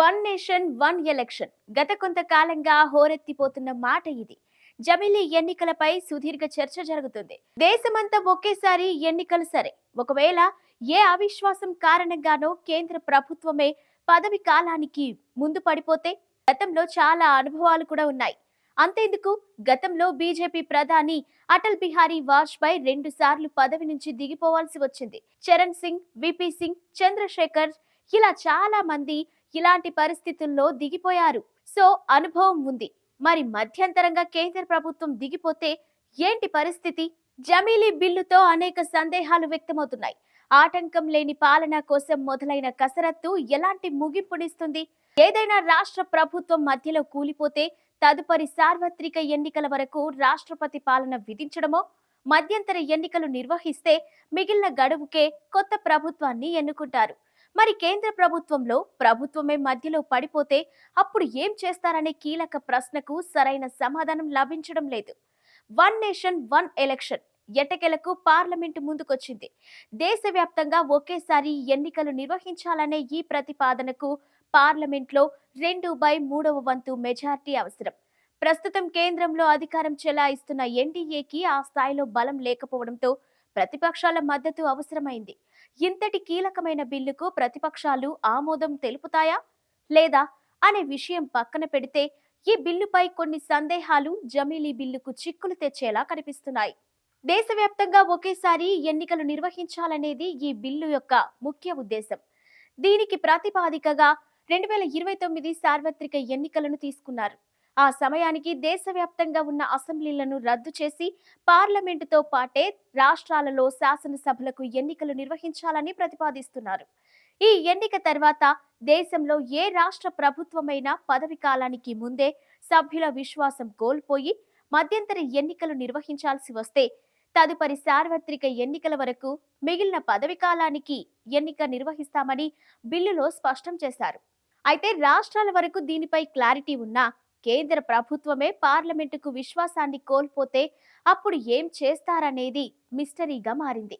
One nation one election. గత కొంతకాలంగా హోరెత్తిపోతున్న మాట ఇది. జమిలీ ఎన్నికలపై సుదీర్ఘ చర్చ జరుగుతుంది. దేశమంతా ఒకేసారి ఎన్నికలు సరే. ఒకవేళ ఏ అవిశ్వాసం కారణంగానో కేంద్ర ప్రభుత్వమే పదవి కాలానికి ముందు పడిపోతే గతంలో చాలా అనుభవాలు కూడా ఉన్నాయి. అంతేందుకు గతంలో బీజేపీ ప్రధాని అటల్ బిహారీ వాజ్పేయి రెండు సార్లు పదవి నుంచి దిగిపోవాల్సి వచ్చింది. చరణ్ సింగ్ విపి సింగ్ చంద్రశేఖర్ ఇలా చాలా మంది ఇలాంటి పరిస్థితుల్లో దిగిపోయారు. సో అనుభవం ఉంది. మరి మధ్యంతరంగా కేంద్ర ప్రభుత్వం దిగిపోతే ఏంటి పరిస్థితి? జమీలీ బిల్లుతో అనేక సందేహాలు వ్యక్తమవుతున్నాయి. ఆటంకం లేని పాలన కోసం మొదలైన కసరత్తు ఎలాంటి ముగింపునిస్తుంది? ఏదైనా రాష్ట్ర ప్రభుత్వం మధ్యలో కూలిపోతే తదుపరి సార్వత్రిక ఎన్నికల వరకు రాష్ట్రపతి పాలన విధించడమో? మధ్యంతర ఎన్నికలు నిర్వహిస్తే మిగిలిన గడువుకే కొత్త ప్రభుత్వాన్ని ఎన్నుకుంటారు. మరి కేంద్ర ప్రభుత్వంలో ప్రభుత్వమే మధ్యలో పడిపోతే అప్పుడు ఏం చేస్తారనే కీలక ప్రశ్నకు సరైన సమాధానం లభించడం లేదు. వన్ నేషన్ వన్ ఎలక్షన్ ఎటకెలకు పార్లమెంటు ముందుకొచ్చింది. దేశవ్యాప్తంగా ఒకేసారి ఎన్నికలు నిర్వహించాలనే ఈ ప్రతిపాదనకు పార్లమెంట్లో రెండు బై మూడవ వంతు మెజార్టీ అవసరం. ప్రస్తుతం కేంద్రంలో అధికారం చెలాయిస్తున్న ఎన్డీఏకి ఆ స్థాయిలో బలం లేకపోవడంతో ప్రతిపక్షాల మద్దతు అవసరమైంది. ఇంతటి కీలకమైన బిల్లుకు ప్రతిపక్షాలు ఆమోదం తెలుపుతాయా? లేదా? అనే విషయం పక్కన పెడితే ఈ బిల్లుపై కొన్ని సందేహాలు జమీలీ బిల్లుకు చిక్కులు తెచ్చేలా కనిపిస్తున్నాయి. దేశవ్యాప్తంగా ఒకేసారి ఎన్నికలు నిర్వహించాలనేది ఈ బిల్లు యొక్క ముఖ్య ఉద్దేశం. దీనికి ప్రాతిపాదికగా రెండు వేల ఇరవై తొమ్మిది సార్వత్రిక ఎన్నికలను తీసుకున్నారు. ఆ సమయానికి దేశవ్యాప్తంగా ఉన్న అసెంబ్లీలను రద్దు చేసి పార్లమెంటుతో పాటే రాష్ట్రాలలో శాసనసభలకు ఎన్నికలు నిర్వహించాలని ప్రతిపాదిస్తున్నారు. ఈ ఎన్నిక తర్వాత దేశంలో ఏ రాష్ట్ర ప్రభుత్వమైనా పదవి కాలానికి ముందే సభ్యుల విశ్వాసం కోల్పోయి మధ్యంతర ఎన్నికలు నిర్వహించాల్సి వస్తే తదుపరి సార్వత్రిక ఎన్నికల వరకు మిగిలిన పదవి కాలానికి ఎన్నిక నిర్వహిస్తామని బిల్లులో స్పష్టం చేశారు. అయితే రాష్ట్రాల వరకు దీనిపై క్లారిటీ ఉన్నా కేంద్ర ప్రభుత్వమే పార్లమెంటుకు విశ్వాసాన్ని కోల్పోతే అప్పుడు ఏం చేస్తారనేది మిస్టరీగా మారింది.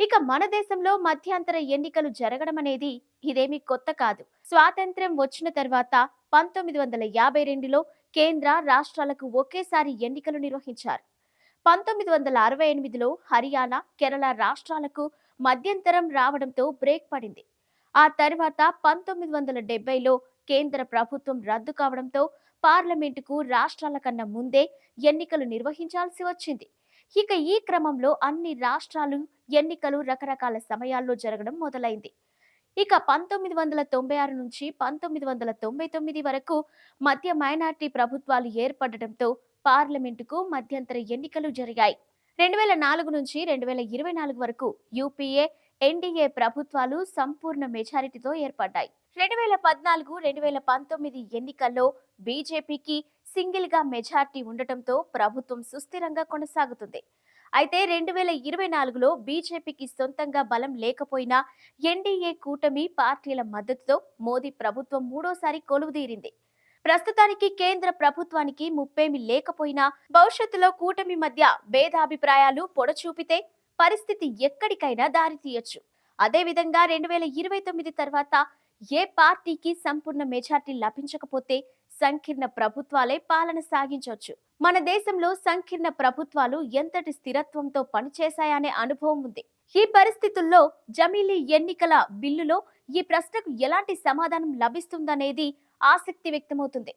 ఇక మన దేశంలో మధ్యంతర ఎన్నికలు జరగడం అనేది ఇదేమీ కొత్త కాదు. స్వాతంత్ర్యం వచ్చిన తర్వాత పంతొమ్మిది వందల యాభై రెండులో కేంద్ర రాష్ట్రాలకు ఒకేసారి ఎన్నికలు నిర్వహించారు. పంతొమ్మిది వందల అరవై ఎనిమిదిలో హర్యానా కేరళ రాష్ట్రాలకు మధ్యంతరం రావడంతో బ్రేక్ పడింది. ఆ తర్వాత పంతొమ్మిది వందల డెబ్బైలో కేంద్ర ప్రభుత్వం రద్దు కావడంతో పార్లమెంటుకు రాష్ట్రాల కన్నా ముందే ఎన్నికలు నిర్వహించాల్సి వచ్చింది. ఇక ఈ క్రమంలో అన్ని రాష్ట్రాలు ఎన్నికలు రకరకాల సమయాల్లో జరగడం మొదలైంది. ఇక పంతొమ్మిది వందల తొంభై ఆరు నుంచి పంతొమ్మిది వందల తొంభై తొమ్మిది వరకు మధ్య మైనార్టీ ప్రభుత్వాలు ఏర్పడటంతో పార్లమెంటుకు మధ్యంతర ఎన్నికలు జరిగాయి. రెండు వేల నాలుగు నుంచి రెండు వేల ఇరవై నాలుగు వరకు యూపీఏ ఎన్డీఏ ప్రభుత్వాలు సంపూర్ణ మెజారిటీతో ఏర్పడ్డాయి. రెండు వేల పద్నాలుగు రెండు వేల పంతొమ్మిది ఎన్నికల్లో బీజేపీకి సింగిల్గా మెజార్టీ ఉండటంతో ప్రభుత్వం సుస్థిరంగా కొనసాగుతుంది. అయితే రెండు వేల ఇరవై నాలుగులో బీజేపీకి సొంతంగా బలం లేకపోయినా ఎన్డీఏ కూటమి పార్టీల మద్దతుతో మోదీ ప్రభుత్వం మూడోసారి కొలువుదీరింది. ప్రస్తుతానికి కేంద్ర ప్రభుత్వానికి ముప్పేమి లేకపోయినా భవిష్యత్తులో కూటమి మధ్య భేదాభిప్రాయాలు పొడచూపితే పరిస్థితి ఎక్కడికైనా దారితీయొచ్చు. అదేవిధంగా రెండు వేల ఇరవై తొమ్మిది తర్వాత ఏ పార్టీకి సంపూర్ణ మెజార్టీ లభించకపోతే సంకీర్ణ ప్రభుత్వాలే పాలన సాగించవచ్చు. మన దేశంలో సంకీర్ణ ప్రభుత్వాలు ఎంతటి స్థిరత్వంతో పనిచేశాయనే అనుభవం ఉంది. ఈ పరిస్థితుల్లో జమీలీ ఎన్నికల బిల్లులో ఈ ప్రశ్నకు ఎలాంటి సమాధానం లభిస్తుందనేది ఆసక్తి వ్యక్తమవుతుంది.